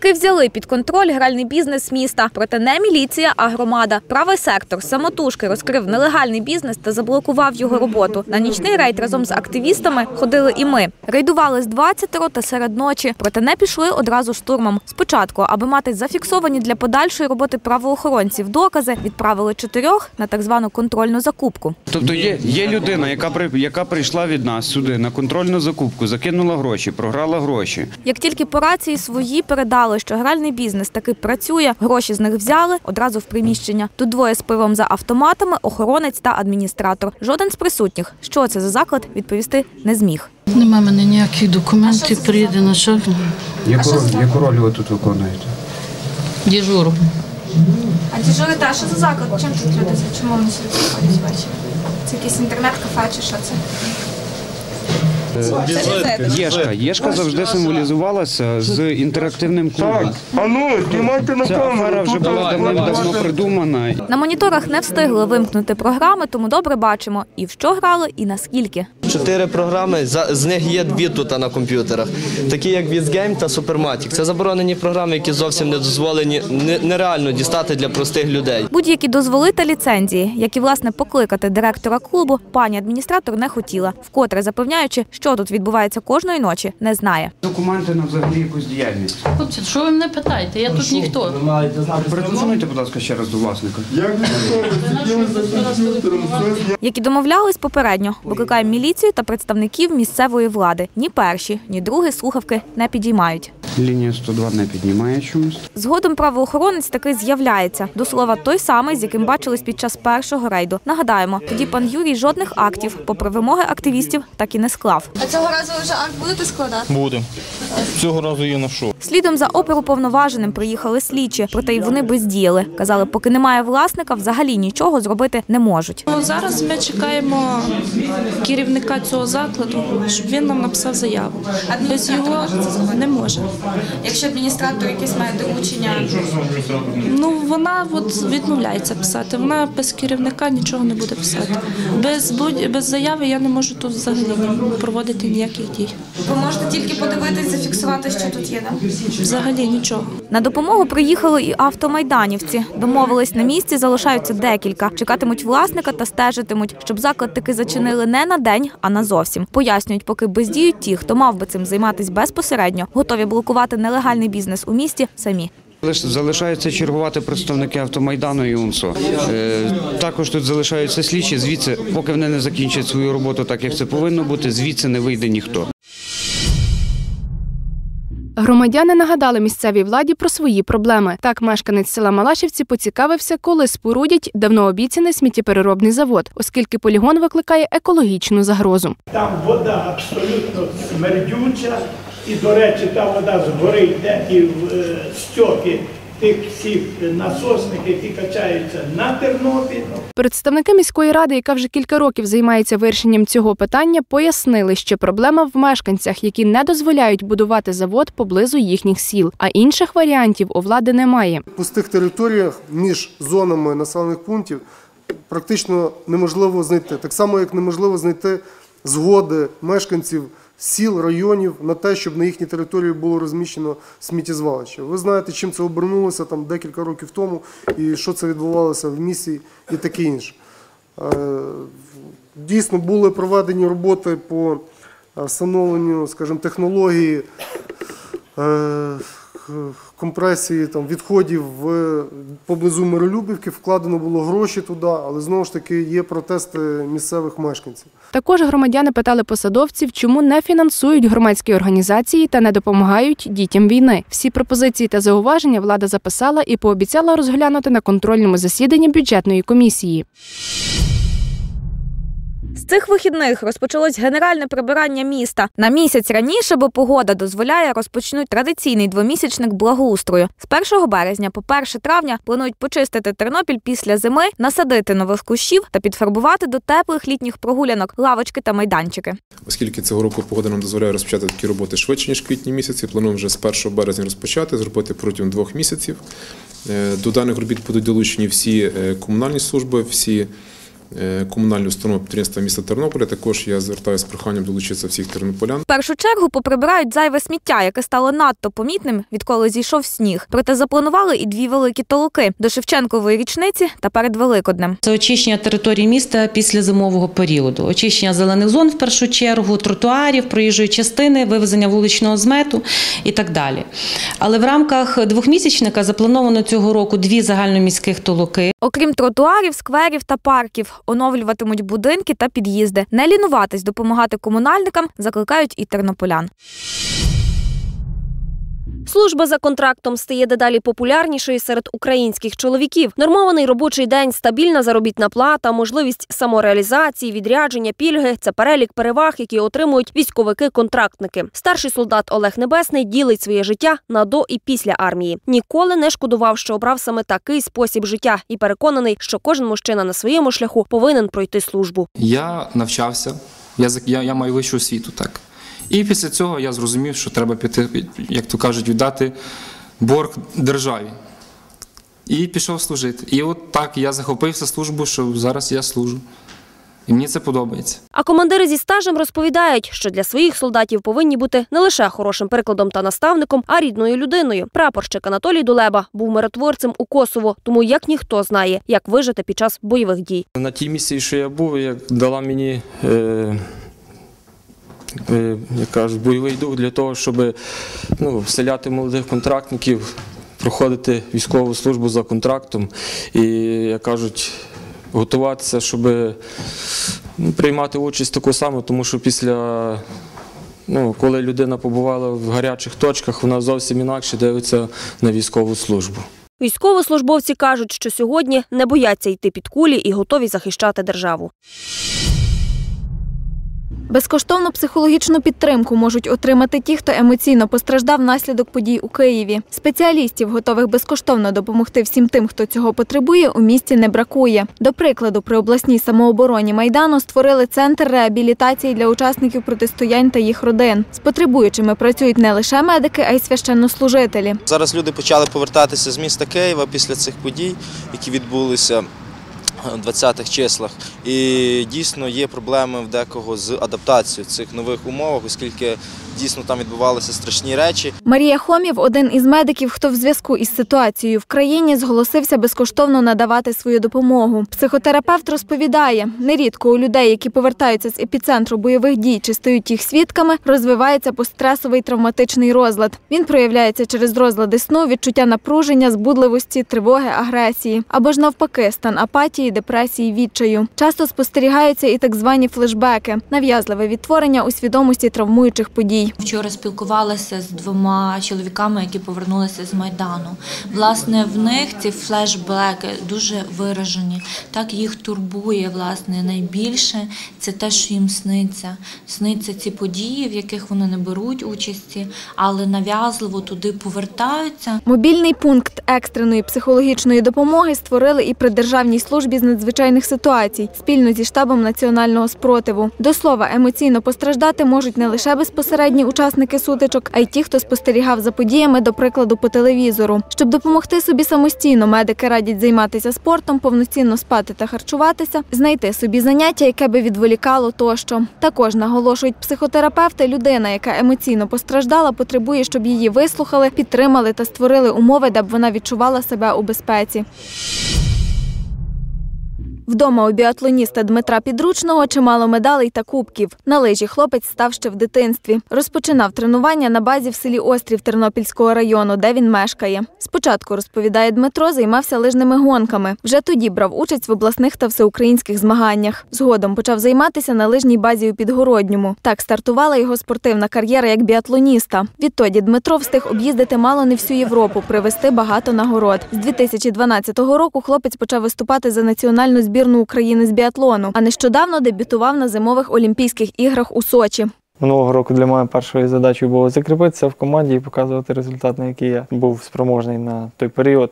Таки взяли під контроль гральний бізнес міста. Проте не міліція, а громада. Правий сектор самотужки розкрив нелегальний бізнес та заблокував його роботу. На нічний рейд разом з активістами ходили і ми. Рейдували з 20 та серед ночі, проте не пішли одразу штурмом. Спочатку, аби мати зафіксовані для подальшої роботи правоохоронців докази, відправили чотирьох на так звану контрольну закупку. Тобто є, є людина, яка при яка прийшла від нас сюди на контрольну закупку, закинула гроші, програла гроші. Як тільки по рації свої передали, що гральний бізнес таки працює, гроші з них взяли одразу в приміщення. Тут двоє з пивом за автоматами, охоронець та адміністратор. Жоден з присутніх, що це за заклад, відповісти не зміг. Нема мене ніяких документів, приїде начальник. Яку, роль- яку роль ви тут виконуєте? Дежуру. А дежурите, а що за заклад? Чим тут люди? Чому вони сюди приходять? Це якийсь інтернет-кафе чи що це? Єшка. Єшка завжди символізувалася з інтерактивним клубом. А ну, знімайте на Ця афера вже була давним-давно придумана. На моніторах не встигли вимкнути програми, тому добре бачимо і в що грали, і наскільки. Чотири програми, за- з них є дві тут на комп'ютерах, такі як Vizgame та Supermatic. Це заборонені програми, які зовсім не дозволені, нереально дістати для простих людей. Будь-які дозволи та ліцензії, як і власне покликати директора клубу, пані адміністратор не хотіла, вкотре запевняючи, що тут відбувається кожної ночі, не знає. Документи на взагалі якусь діяльність. Хлопці, що ви мене питаєте? Я тут ніхто. Перетелефонуйте, будь ласка, ще раз до власника. Як ви сиділи за комп'ютером, все зняли. Як і домовлялись попередньо, викликаємо міліцію та представників місцевої влади. Ні перші, ні другі слухавки не підіймають. Лінія 102 не піднімає чомусь. Згодом правоохоронець таки з'являється. До слова, той самий, з яким бачились під час першого рейду. Нагадаємо, тоді пан Юрій жодних актів, попри вимоги активістів, так і не склав. А цього разу ви вже акт будете складати? Будемо. Цього разу є на що. Слідом за оперуповноваженим приїхали слідчі, проте й вони бездіяли. Казали, поки немає власника, взагалі нічого зробити не можуть. Ну, Зараз ми чекаємо керівника цього закладу, щоб він нам написав заяву. Без його не може. Якщо адміністратор якесь має доручення, Ну вона от відмовляється писати. Вона без керівника нічого не буде писати. Без будь без заяви я не можу тут взагалі проводити ніяких дій. ви можете тільки подивитись, зафіксувати, що тут є. Да? Взагалі нічого. На допомогу приїхали і автомайданівці. Домовились на місці, залишаються декілька. Чекатимуть власника та стежитимуть, щоб заклад таки зачинили не на день, а на зовсім. Пояснюють, поки бездіють ті, хто мав би цим займатися безпосередньо, готові блокувати нелегальний бізнес у місті самі. Залишаються чергувати представники автомайдану і УНСО. Е, також тут залишаються слідчі. Звідси, поки вони не закінчать свою роботу так, як це повинно бути, звідси не вийде ніхто. Громадяни нагадали місцевій владі про свої проблеми. Так, мешканець села Малашівці поцікавився, коли спорудять давно обіцяний сміттєпереробний завод, оскільки полігон викликає екологічну загрозу. Там вода абсолютно смердюча, і, до речі, та вода згорить йде і в е, стьоки тих всіх насосних, які качаються на Тернопіль. Представники міської ради, яка вже кілька років займається вирішенням цього питання, пояснили, що проблема в мешканцях, які не дозволяють будувати завод поблизу їхніх сіл, а інших варіантів у влади немає. В пустих територіях між зонами населених пунктів практично неможливо знайти. Так само, як неможливо знайти згоди мешканців сіл, районів на те, щоб на їхній території було розміщено сміттєзвалище. Ви знаєте, чим це обернулося там декілька років тому, і що це відбувалося в місті, і таке інше. Е, Дійсно були проведені роботи по е, встановленню, скажімо, технології е, компресії там, відходів в, поблизу Миролюбівки, вкладено було гроші туди, але знову ж таки є протести місцевих мешканців. Також громадяни питали посадовців, чому не фінансують громадські організації та не допомагають дітям війни. Всі пропозиції та зауваження влада записала і пообіцяла розглянути на контрольному засіданні бюджетної комісії. Цих вихідних розпочалось генеральне прибирання міста. На місяць раніше, бо погода дозволяє, розпочнуть традиційний двомісячник благоустрою. З 1 березня по 1 травня планують почистити Тернопіль після зими, насадити нових кущів та підфарбувати до теплих літніх прогулянок лавочки та майданчики. Оскільки цього року погода нам дозволяє розпочати такі роботи швидше, ніж квітні місяці, плануємо вже з 1 березня розпочати, зробити протягом двох місяців. Е, До даних робіт будуть долучені всі е, комунальні служби, всі е, комунальні установи підприємства міста Тернополя. Також я звертаюся з проханням долучитися всіх тернополян. В першу чергу поприбирають зайве сміття, яке стало надто помітним, відколи зійшов сніг. Проте запланували і дві великі толоки до Шевченкової річниці та перед Великоднем. Це очищення території міста після зимового періоду, очищення зелених зон в першу чергу, тротуарів, проїжджої частини, вивезення вуличного змету і так далі. Але в рамках двохмісячника заплановано цього року дві загальноміських толоки. Окрім тротуарів, скверів та парків, оновлюватимуть будинки та під'їзди. Не лінуватись допомагати комунальникам закликають і тернополян. Служба за контрактом стає дедалі популярнішою серед українських чоловіків. Нормований робочий день, стабільна заробітна плата, можливість самореалізації, відрядження, пільги це перелік переваг, які отримують військовики-контрактники. Старший солдат Олег Небесний ділить своє життя на до і після армії. Ніколи не шкодував, що обрав саме такий спосіб життя, і переконаний, що кожен мужчина на своєму шляху повинен пройти службу. Я навчався, я, я, я маю вищу освіту, так. І після цього я зрозумів, що треба піти, як то кажуть, віддати борг державі. І пішов служити. І от так я захопився службою, що зараз я служу. І мені це подобається. А командири зі стажем розповідають, що для своїх солдатів повинні бути не лише хорошим прикладом та наставником, а рідною людиною. Прапорщик Анатолій Дулеба був миротворцем у Косово, тому як ніхто знає, як вижити під час бойових дій. На тій місії, що я був, як дала мені, е, як кажуть, бойовий дух для того, щоб ну, вселяти молодих контрактників, проходити військову службу за контрактом і, як кажуть, готуватися, щоб ну, приймати участь таку саму, тому що після. Ну, коли людина побувала в гарячих точках, вона зовсім інакше дивиться на військову службу. Військовослужбовці кажуть, що сьогодні не бояться йти під кулі і готові захищати державу. Безкоштовну психологічну підтримку можуть отримати ті, хто емоційно постраждав внаслідок подій у Києві. Спеціалістів, готових безкоштовно допомогти всім тим, хто цього потребує, у місті не бракує. До прикладу, при обласній самообороні майдану створили центр реабілітації для учасників протистоянь та їх родин. З потребуючими працюють не лише медики, а й священнослужителі. Зараз люди почали повертатися з міста Києва після цих подій, які відбулися 20-х числах. І дійсно є проблеми в декого з адаптацією цих нових умовах, оскільки дійсно там відбувалися страшні речі. Марія Хомів, один із медиків, хто в зв'язку із ситуацією в країні зголосився безкоштовно надавати свою допомогу. Психотерапевт розповідає, нерідко у людей, які повертаються з епіцентру бойових дій чи стають їх свідками, розвивається постресовий травматичний розлад. Він проявляється через розлади сну, відчуття напруження, збудливості, тривоги, агресії або ж навпаки, стан апатії, депресії, відчаю. Часто спостерігаються і так звані флешбеки, нав'язливе відтворення у свідомості травмуючих подій. Вчора спілкувалася з двома чоловіками, які повернулися з майдану. Власне, в них ці флешбеки дуже виражені. Так їх турбує власне найбільше. Це те, що їм сниться. Сниться ці події, в яких вони не беруть участі, але нав'язливо туди повертаються. Мобільний пункт екстреної психологічної допомоги створили і при Державній службі з надзвичайних ситуацій спільно зі штабом національного спротиву. До слова, емоційно постраждати можуть не лише безпосередні учасники сутичок, а й ті, хто спостерігав за подіями, до прикладу, по телевізору. Щоб допомогти собі самостійно, медики радять займатися спортом, повноцінно спати та харчуватися, знайти собі заняття, яке би відволікало тощо. Також наголошують психотерапевти, людина, яка емоційно постраждала, потребує, щоб її вислухали, підтримали та створили умови, де б вона відчувала себе у безпеці. Вдома у біатлоніста Дмитра Підручного чимало медалей та кубків. На лижі хлопець став ще в дитинстві. Розпочинав тренування на базі в селі Острів Тернопільського району, де він мешкає. Спочатку, розповідає Дмитро, займався лижними гонками. Вже тоді брав участь в обласних та всеукраїнських змаганнях. Згодом почав займатися на лижній базі у Підгородньому. Так стартувала його спортивна кар'єра як біатлоніста. Відтоді Дмитро встиг об'їздити мало не всю Європу, привезти багато нагород. З 2012 року хлопець почав виступати за національну збірну України з біатлону, а нещодавно дебютував на зимових Олімпійських іграх у Сочі. Минулого року для мене першою задачею було закріпитися в команді і показувати результат, на який я був спроможний на той період.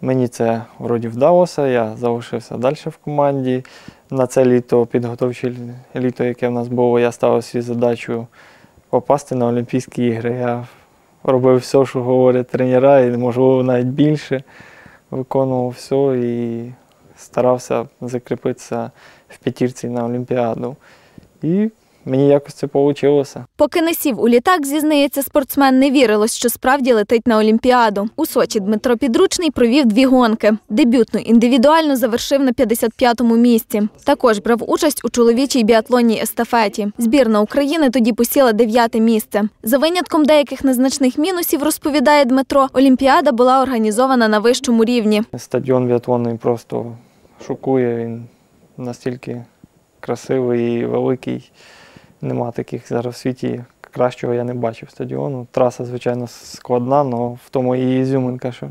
Мені це вроді вдалося, я залишився далі в команді. На це літо, підготовче літо, яке в нас було, я ставив свою задачу попасти на Олімпійські ігри. Я робив все, що говорять тренера, і можливо навіть більше. Виконував все і старався закріпитися в п'ятірці на Олімпіаду. І мені якось це вийшло. Поки не сів у літак, зізнається спортсмен, не вірилось, що справді летить на Олімпіаду. У Сочі Дмитро Підручний провів дві гонки. Дебютну індивідуально завершив на 55-му місці. Також брав участь у чоловічій біатлонній естафеті. Збірна України тоді посіла дев'яте місце. За винятком деяких незначних мінусів, розповідає Дмитро, Олімпіада була організована на вищому рівні. Стадіон біатлонний просто шокує. Він настільки красивий і великий. Нема таких зараз в світі. Кращого я не бачив стадіону. Траса, звичайно, складна, але в тому і ізюминка, що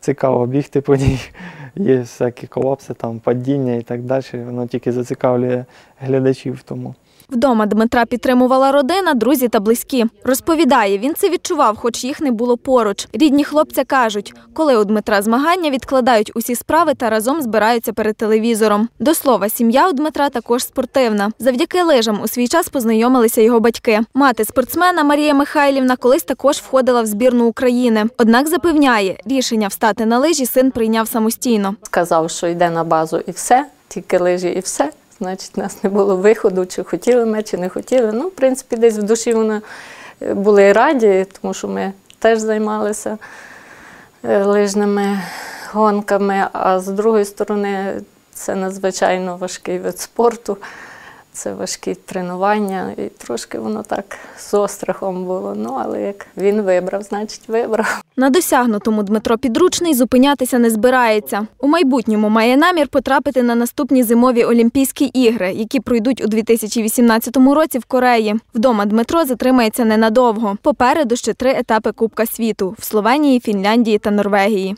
цікаво бігти по ній. Є всякі колапси, там, падіння і так далі. Воно тільки зацікавлює глядачів. Тому. Вдома Дмитра підтримувала родина, друзі та близькі. Розповідає, він це відчував, хоч їх не було поруч. Рідні хлопця кажуть, коли у Дмитра змагання відкладають усі справи та разом збираються перед телевізором. До слова, сім'я у Дмитра також спортивна. Завдяки лижам у свій час познайомилися його батьки. Мати спортсмена Марія Михайлівна колись також входила в збірну України. Однак запевняє, рішення встати на лижі син прийняв самостійно. Сказав, що йде на базу і все, тільки лижі і все. Значить, у нас не було виходу, чи хотіли ми, чи не хотіли. Ну, в принципі, десь в душі вони е, були раді, тому що ми теж займалися е, лижними гонками. А з другої сторони, це надзвичайно важкий вид спорту, це важкі тренування, і трошки воно так з острахом було. Ну, але як він вибрав, значить вибрав. На досягнутому Дмитро Підручний зупинятися не збирається. У майбутньому має намір потрапити на наступні зимові Олімпійські ігри, які пройдуть у 2018 році в Кореї. Вдома Дмитро затримається ненадовго. Попереду ще три етапи Кубка світу в Словенії, Фінляндії та Норвегії.